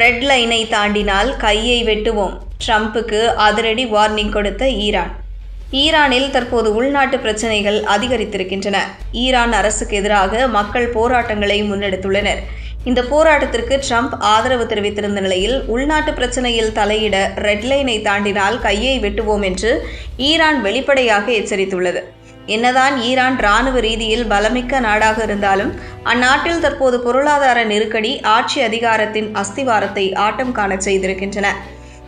Red லைனை தாண்டினால் கையை வெட்டுவோம். ட்ரம்ப்புக்கு அதிரடி வார்னிங் கொடுத்த ஈரான். ஈரானில் தற்போது உள்நாட்டு பிரச்சனைகள் அதிகரித்திருக்கின்றன. ஈரான் அரசுக்கு எதிராக மக்கள் போராட்டங்களை முன்னெடுத்துள்ளனர். இந்த போராட்டத்திற்கு ட்ரம்ப் ஆதரவு தெரிவித்திருந்த நிலையில் உள்நாட்டு பிரச்சனையில் தலையிட ரெட்லைனை தாண்டினால் கையை வெட்டுவோம் என்று ஈரான் வெளிப்படையாக எச்சரித்துள்ளது. என்னதான் ஈரான் இராணுவ ரீதியில் பலமிக்க நாடாக இருந்தாலும் அந்நாட்டில் தற்போது பொருளாதார நெருக்கடி ஆட்சி அதிகாரத்தின் அஸ்திவாரத்தை ஆட்டம் காணச் செய்திருக்கின்றன.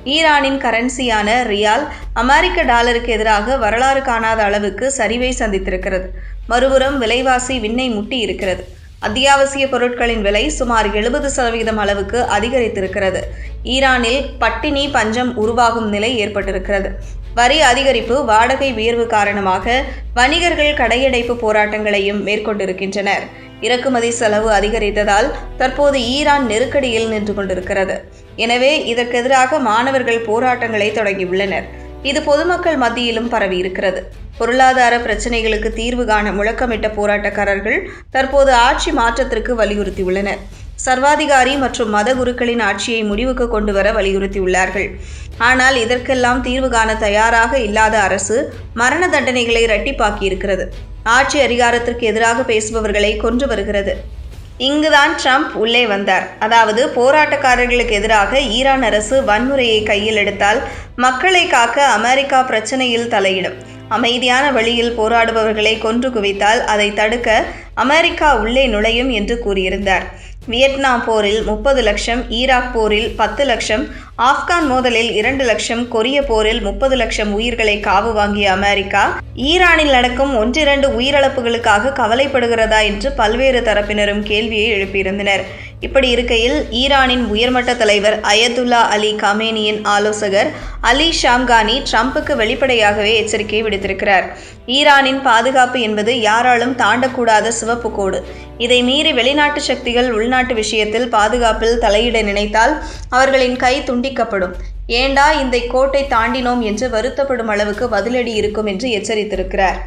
ஈரானின் கரன்சியான ரியால் அமெரிக்க டாலருக்கு எதிராக வரலாறு காணாத அளவுக்கு சரிவை சந்தித்திருக்கிறது. மறுபுறம் விலைவாசி விண்ணை முட்டி இருக்கிறது அத்தியாவசிய பொருட்களின் விலை சுமார் எழுபது சதவீதம் அளவுக்கு அதிகரித்திருக்கிறது. ஈரானில் பட்டினி பஞ்சம் உருவாகும் நிலை ஏற்பட்டிருக்கிறது. வரி அதிகரிப்பு வாடகை உயர்வு காரணமாக வணிகர்கள் கடையடைப்பு போராட்டங்களையும் மேற்கொண்டிருக்கின்றனர். இறக்குமதி செலவு அதிகரித்ததால் தற்போது ஈரான் நெருக்கடியில் நின்று கொண்டிருக்கிறது. எனவே இதற்கெதிராக மாணவர்கள் போராட்டங்களை தொடங்கியுள்ளனர். இது பொதுமக்கள் மத்தியிலும் பரவி இருக்கிறது பொருளாதார பிரச்சனைகளுக்கு தீர்வு காண முழக்கமிட்ட போராட்டக்காரர்கள் தற்போது ஆட்சி மாற்றத்திற்கு வலியுறுத்தியுள்ளனர். சர்வாதிகாரி மற்றும் மத குருக்களின் ஆட்சியை முடிவுக்கு கொண்டு வர வலியுறுத்தியுள்ளார்கள். ஆனால் இதற்கெல்லாம் தீர்வு காண தயாராக இல்லாத அரசு மரண தண்டனைகளை இரட்டிப்பாக்கியிருக்கிறது. ஆட்சி அதிகாரத்திற்கு எதிராக பேசுபவர்களை கொன்று வருகிறது. இங்குதான் ட்ரம்ப் உள்ளே வந்தார். அதாவது போராட்டக்காரர்களுக்கு எதிராக ஈரான் அரசு வன்முறையை கையில் எடுத்தால் மக்களை காக்க அமெரிக்கா பிரச்சனையில் தலையிடும். அமைதியான வழியில் போராடுபவர்களை கொன்று குவித்தால் அதை தடுக்க அமெரிக்கா உள்ளே நுழையும் என்று கூறியிருந்தார். வியட்நாம் போரில் முப்பது லட்சம் ஈராக் போரில் பத்து லட்சம் ஆப்கான் மோதலில் இரண்டு லட்சம் கொரிய போரில் முப்பது லட்சம் உயிர்களை காவு வாங்கிய அமெரிக்கா ஈரானில் நடக்கும் ஒன்றிரண்டு உயிரிழப்புகளுக்காக கவலைப்படுகிறதா என்று பல்வேறு தரப்பினரும் கேள்வியை எழுப்பியிருந்தனர். இப்படி இருக்கையில் ஈரானின் உயர்மட்ட தலைவர் அயதுல்லா அலி கமேனியின் ஆலோசகர் அலி ஷாம்கானி ட்ரம்புக்கு வெளிப்படையாகவே எச்சரிக்கை விடுத்திருக்கிறார். ஈரானின் பாதுகாப்பு என்பது யாராலும் தாண்டக்கூடாத சிவப்பு கோடு. இதை மீறி வெளிநாட்டு சக்திகள் உள்நாட்டு விஷயத்தில் பாதுகாப்பில் தலையிட நினைத்தால் அவர்களின் கை துண்டிக்கப்படும். ஏண்டா இந்த கோட்டை தாண்டினோம் என்று வருத்தப்படும் அளவுக்கு பதிலடி இருக்கும் என்று எச்சரித்திருக்கிறார்.